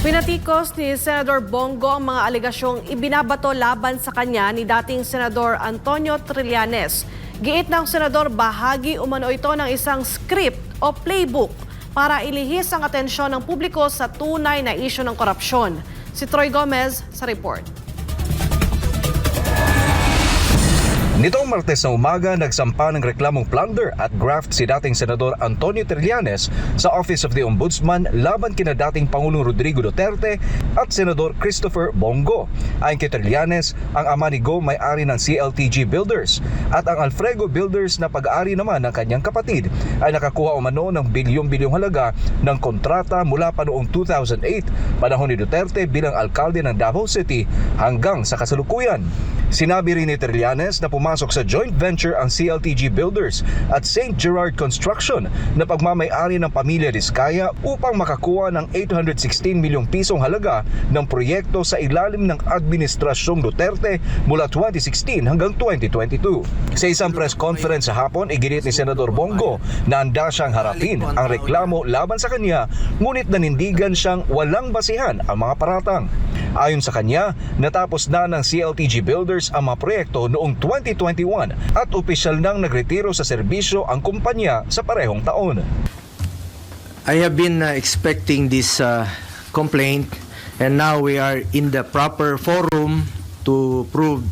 Pinatikos ni Senador Bongo ang mga alegasyong ibinabato laban sa kanya ni dating Senador Antonio Trillanes. Giit ng Senador bahagi umano ito ng isang script o playbook para ilihis ang atensyon ng publiko sa tunay na isyu ng korupsyon. Si Troy Gomez sa report. Nitong Martes na umaga, nagsampa ng reklamong plunder at graft si dating Senador Antonio Trillanes sa Office of the Ombudsman laban kina dating Pangulong Rodrigo Duterte at Senador Christopher Bongo. Ayon kay Trillanes, ang ama ni Go may-ari ng CLTG Builders at ang Alfrego Builders na pag-aari naman ng kanyang kapatid ay nakakuha umano ng bilyong-bilyong halaga ng kontrata mula pa noong 2008, panahon ni Duterte bilang alkalde ng Davao City hanggang sa kasalukuyan. Sinabi rin ni Trillanes na pumasok sa joint venture ang CLTG Builders at St. Gerard Construction na pagmamayari ng pamilya Diskaya upang makakuha ng 816 milyong pisong halaga ng proyekto sa ilalim ng Administrasyong Duterte mula 2016 hanggang 2022. Sa isang press conference sa hapon, iginit ni Senador Bongo na handa siyang harapin ang reklamo laban sa kanya ngunit nanindigan siyang walang basihan ang mga paratang. Ayon sa kanya, natapos na ng CLTG Builders ang mga proyekto noong 2021 at opisyal nang nagretiro sa serbisyo ang kumpanya sa parehong taon. I have been uh, expecting this uh, complaint, and now we are in the proper forum to prove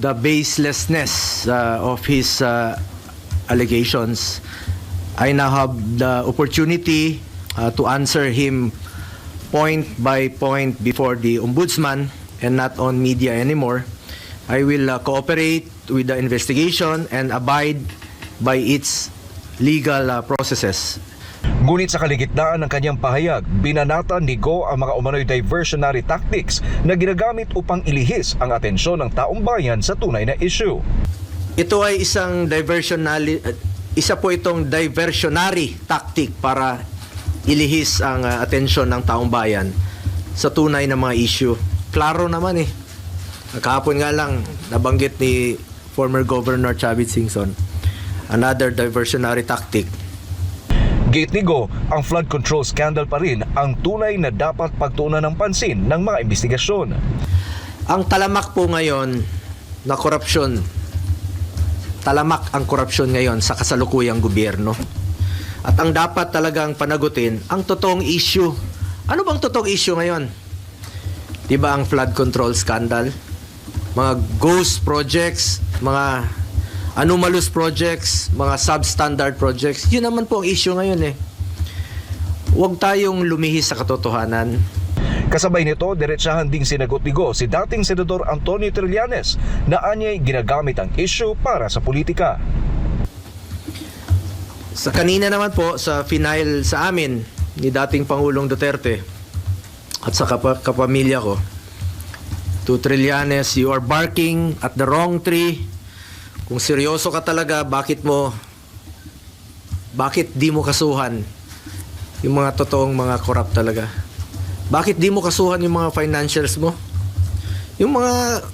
the baselessness uh, of his uh, allegations. I now have the opportunity uh, to answer him point by point before the ombudsman and not on media anymore. I will uh, cooperate with the investigation and abide by its legal uh, processes. Ngunit sa kaligitnaan ng kanyang pahayag, binanatan ni Go ang mga umano'y diversionary tactics na ginagamit upang ilihis ang atensyon ng taong bayan sa tunay na issue. Ito ay isang diversionary uh, isa po itong diversionary tactic para ilihis ang uh, atensyon ng taong bayan sa tunay na mga issue. Klaro naman eh. Kahapon nga lang nabanggit ni former Governor Chavit Singson another diversionary tactic. Gate ni Go, ang flood control scandal pa rin ang tunay na dapat pagtuunan ng pansin ng mga investigasyon. Ang talamak po ngayon na korupsyon, talamak ang korupsyon ngayon sa kasalukuyang gobyerno. At ang dapat talagang panagutin, ang totoong issue. Ano bang totoong issue ngayon? Di ba ang flood control scandal? Mga ghost projects, mga anomalous projects, mga substandard projects. Yun naman po ang issue ngayon eh. Huwag tayong lumihis sa katotohanan. Kasabay nito, diretsahan ding sinagot ni Go si dating Senador Antonio Trillanes na anyay ginagamit ang issue para sa politika. Sa kanina naman po, sa final sa amin ni dating Pangulong Duterte at sa kapa- kapamilya ko, to Trillanes, you are barking at the wrong tree. Kung seryoso ka talaga, bakit mo, bakit di mo kasuhan yung mga totoong mga corrupt talaga? Bakit di mo kasuhan yung mga financials mo? Yung mga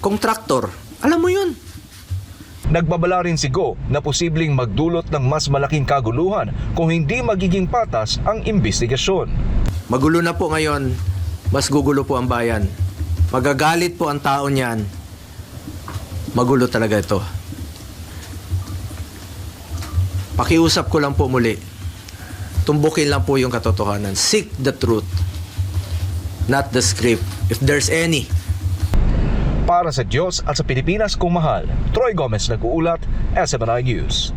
contractor, alam mo yun. Nagbabala rin si Go na posibleng magdulot ng mas malaking kaguluhan kung hindi magiging patas ang investigasyon. Magulo na po ngayon, mas gugulo po ang bayan. Magagalit po ang tao niyan. Magulo talaga ito. Pakiusap ko lang po muli. Tumbukin lang po yung katotohanan. Seek the truth, not the script. If there's any. Para sa Diyos at sa Pilipinas kung mahal, Troy Gomez nag-uulat, SMNI News.